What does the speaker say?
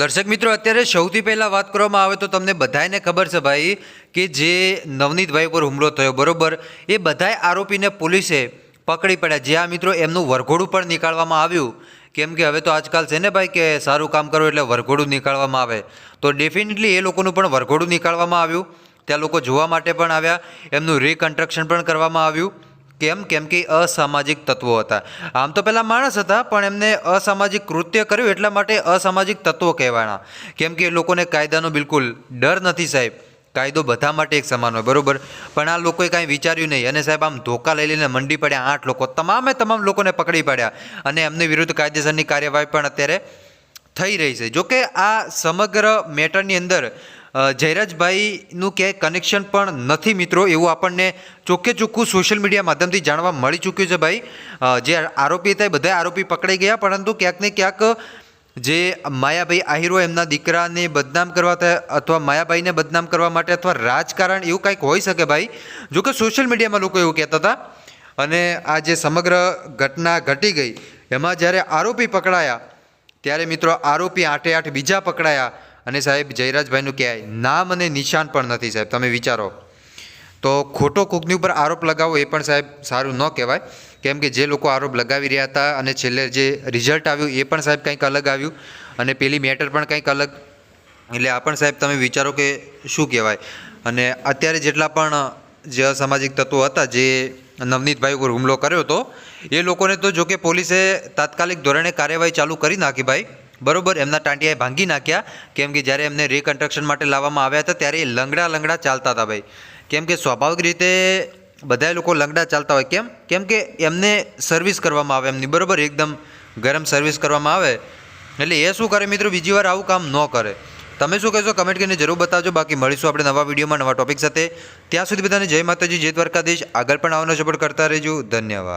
દર્શક મિત્રો, અત્યારે સૌથી પહેલાં વાત કરવામાં આવે તો તમને બધાને ખબર છે ભાઈ કે જે નવનીતભાઈ પર હુમલો થયો, બરોબર? એ બધાય આરોપીને પોલીસે પકડી પડ્યા. જ્યાં મિત્રો એમનું વરઘોડું પણ નીકાળવામાં આવ્યું. કેમ કે હવે તો આજકાલ છે ને ભાઈ કે સારું કામ કરો એટલે વરઘોડું નીકાળવામાં આવે. તો ડેફિનેટલી એ લોકોનું પણ વરઘોડું નીકાળવામાં આવ્યું. ત્યાં લોકો જોવા માટે પણ આવ્યા. એમનું રિકન્સ્ટ્રક્શન પણ કરવામાં આવ્યું. કેમ? કેમ કે અસામાજિક તત્વો હતા. આમ તો પહેલાં માણસ હતા, પણ એમને અસામાજિક કૃત્ય કર્યું એટલા માટે અસામાજિક તત્વો કહેવાના. કેમ કે એ લોકોને કાયદાનો બિલકુલ ડર નથી સાહેબ. કાયદો બધા માટે એક સમાન હોય, બરાબર? પણ આ લોકોએ કાંઈ વિચાર્યું નહીં. અને સાહેબ, આમ ધોકા લઈ લઈને મંડી પડ્યા આઠ લોકો, તમામે તમામ લોકોને પકડી પાડ્યા. અને એમની વિરુદ્ધ કાયદેસરની કાર્યવાહી પણ અત્યારે થઈ રહી છે. જોકે આ સમગ્ર મેટરની અંદર જયરાજભાઈનું ક્યાંય કનેક્શન પણ નથી મિત્રો, એવું આપણને ચોખ્ખે ચોખ્ખું સોશિયલ મીડિયા માધ્યમથી જાણવા મળી ચૂક્યું છે ભાઈ. જે આરોપી હતા એ બધા આરોપી પકડાઈ ગયા, પરંતુ ક્યાંક ને ક્યાંક જે માયાભાઈ આહિરો એમના દીકરાને બદનામ કરવા અથવા માયાભાઈને બદનામ કરવા માટે અથવા રાજકારણ એવું કંઈક હોઈ શકે ભાઈ. જોકે સોશિયલ મીડિયામાં લોકો એવું કહેતા હતા. અને આ જે સમગ્ર ઘટના ઘટી ગઈ, એમાં જ્યારે આરોપી પકડાયા, ત્યારે મિત્રો આરોપી આઠે આઠ બીજા પકડાયા અને સાહેબ, જયરાજભાઈનું ક્યાંય નામ અને નિશાન પણ નથી સાહેબ, તમે વિચારો. તો ખોટો કોકની ઉપર આરોપ લગાવવો એ પણ સાહેબ સારું ન કહેવાય. કેમ કે જે લોકો આરોપ લગાવી રહ્યા હતા અને છેલ્લે જે રિઝલ્ટ આવ્યું એ પણ સાહેબ કંઈક અલગ આવ્યું. અને પેલી મેટર પણ કંઈક અલગ. એટલે આ પણ સાહેબ તમે વિચારો કે શું કહેવાય. અને અત્યારે જેટલા પણ જે અસામાજિક તત્વો હતા, જે નવનીતભાઈ ઉપર હુમલો કર્યો હતો, એ લોકોને તો જોકે પોલીસે તાત્કાલિક ધોરણે કાર્યવાહી ચાલુ કરી નાખી ભાઈ. બરોબર, એમના ટાંટિયાએ ભાંગી નાખ્યા. કેમ કે જ્યારે એમને રિકન્સ્ટ્રક્શન માટે લાવવામાં આવ્યા હતા, ત્યારે એ લંગડા લંગડા ચાલતા હતા ભાઈ. કેમ કે સ્વાભાવિક રીતે બધા લોકો લંગડા ચાલતા હોય. કેમ કેમ કે એમને સર્વિસ કરવામાં આવે એમની, બરોબર? એકદમ ગરમ સર્વિસ કરવામાં આવે. એટલે એ શું કરે મિત્રો? બીજી વાર આવું કામ ન કરે. તમે શું કહેશો? કમેન્ટ કરીને જરૂર બતાવજો. બાકી મળીશું આપણે નવા વિડીયોમાં નવા ટોપિક સાથે. ત્યાં સુધી બધાને જય માતાજી, જય દ્વારકાધીશ. આગળ પણ આવવાનો સપોર્ટ કરતા રહેજો. ધન્યવાદ.